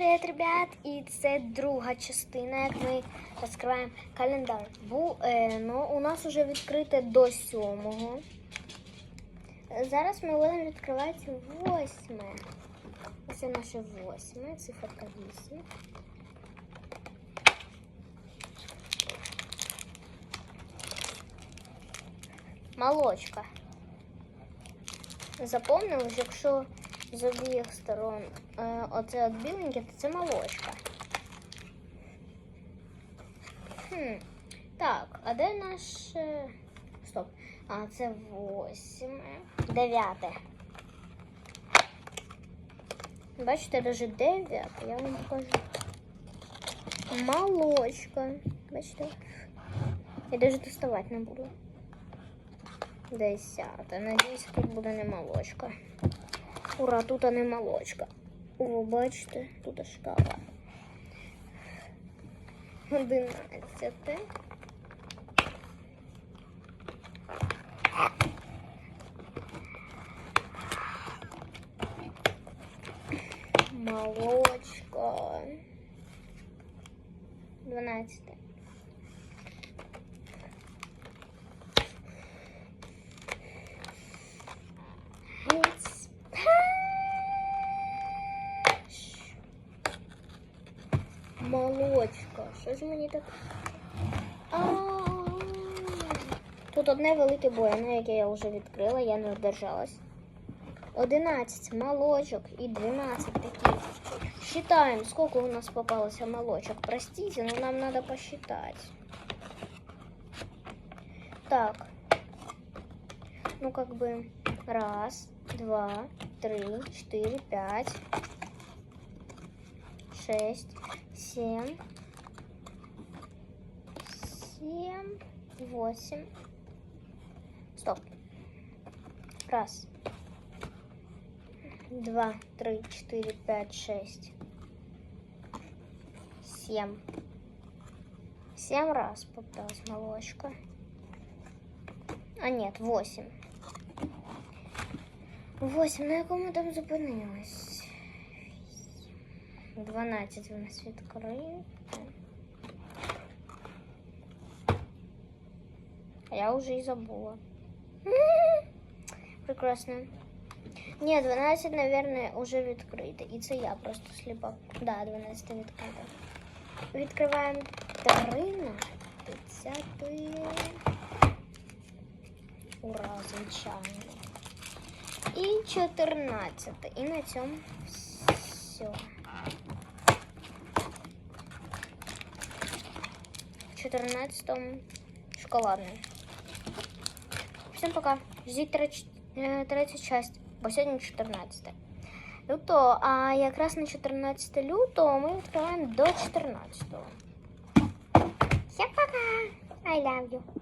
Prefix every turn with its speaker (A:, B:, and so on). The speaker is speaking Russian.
A: Привіт, ребят! І це друга частина, як ми розкриваємо календар. Бу, е, ну, у нас вже відкрите до сьомого. Зараз ми будемо відкривати восьме. Ось наше восьме, циферка вісім. Молочка. Запомнили, якщо з обох сторон е, оце от біленьке, то це молочка. Хм. Так, а де наш. е, Стоп. А, це восьме. Дев'яте. Бачите, даже дев'яте, я вам покажу. Молочка. Бачите? Я даже доставати не буду. Десяте. Надіюсь, тут буде не молочка. Ура, тут не молочка. О, бачите, тут шкала. 11. Молочка. 12. Молочка. Що ж мені так? А-а-а. Тут одне велике бояне, яке я вже відкрила, я не вдержалась. 11 молочок і 12 таких. Считаем, сколько у нас попалось молочек. Простите, но нам надо посчитать. Так. Ну, как бы раз, два, три, четыре, пять, шесть, семь, семь, восемь. Стоп. Раз, два, три, четыре, пять, шесть, семь. Семь раз попалась молочка. А нет, восемь. Восемь. На якому там зупинилась? Дванадцять у нас відкрито. А я уже и забула. М, Прекрасно. Ні, 12, наверное, уже відкрите. І це я просто сліпа. Да, 12 відкрите. Відкриваємо 13. Ура, звичайно. І 14. І на цьому все. 14 шоколадний. Всім пока. Ждіть третю, е, третю часть, бо сьогодні 14 лютого, а якраз на 14 лютого ми відкриваємо до 14. Всім пока! I love you.